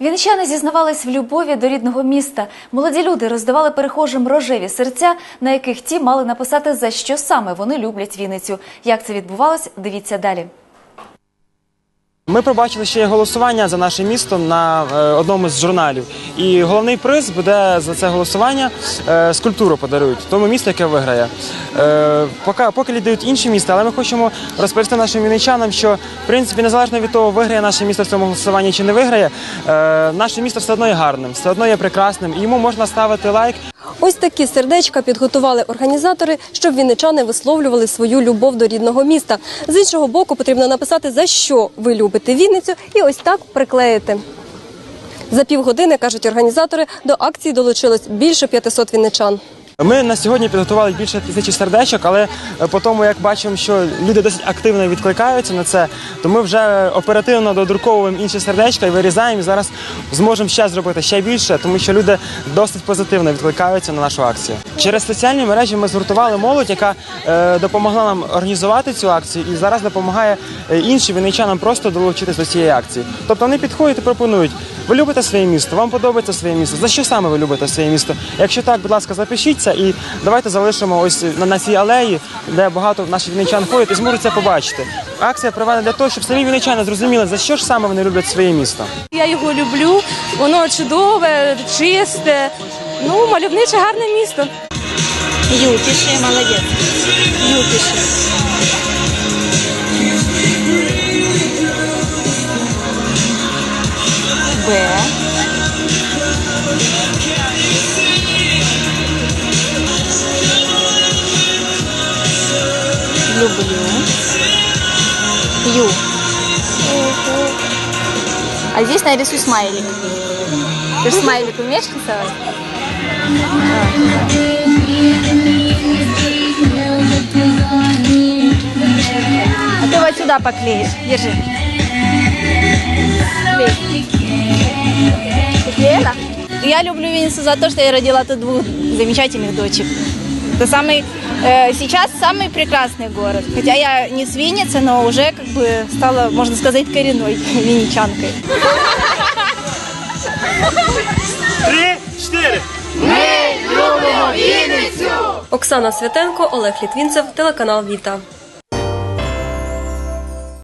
Вінничани зізнавались в любові до рідного міста. Молоді люди роздавали перехожим рожеві серця, на яких ті мали написати за що саме вони люблять Вінницю. Як це відбувалось, дивіться далі. Ми побачили ще голосування за наше місто на е, одному з журналів. І головний приз буде за це голосування е, скульптуру подарують тому місту, яке виграє. Е, поки, поки лідають інші міста, але ми хочемо розповісти нашим вінничанам, що в принципі незалежно від того, виграє наше місто в цьому голосуванні чи не виграє, наше місто все одно є гарним, все одно є прекрасним, і йому можна ставити лайк. Ось такі сердечка підготували організатори, щоб вінничани висловлювали свою любов до рідного міста. З іншого боку, потрібно написати, за що ви любите Вінницю, і ось так приклеїти. За півгодини, кажуть організатори, до акції долучилось більше 500 вінничан. Ми на сьогодні підготували більше тисячі сердечок, але е, по тому, як бачимо, що люди досить активно відкликаються на це, то ми вже оперативно додруковуємо інші сердечка і вирізаємо. І зараз зможемо ще зробити ще більше, тому що люди досить позитивно відкликаються на нашу акцію. Через соціальні мережі ми згуртували молодь, яка е, допомогла нам організувати цю акцію, і зараз допомагає е, іншим вінничанам просто долучитися до цієї акції. Тобто вони підходять і пропонують. Ви любите своє місто, вам подобається своє місто. За що саме ви любите своє місто? Якщо так, будь ласка, запишіться і давайте залишимо ось на, на цій алеї, де багато наших вінничан ходять і зможуть це побачити. Акція проведена для того, щоб самі вінничани зрозуміли, за що ж саме вони люблять своє місто. Я його люблю, воно чудове, чисте, ну, мальовниче, гарне місто. Ютише, молодец. Ютише. Люблю. Ю. А здесь нарисуй смайлик. Ты же смайлик умеешь рисовать? А ты вот сюда поклеишь. Держи. Клей. Ты клеила? Я люблю Винницу за то, что я родила тут двух замечательных дочек. Это самый, э, сейчас самый прекрасный город. Хотя я не с Винницы, но уже как бы стала, можно сказать, коренной винничанкой. Оксана Святенко, Олег Літвінцев, телеканал Віта.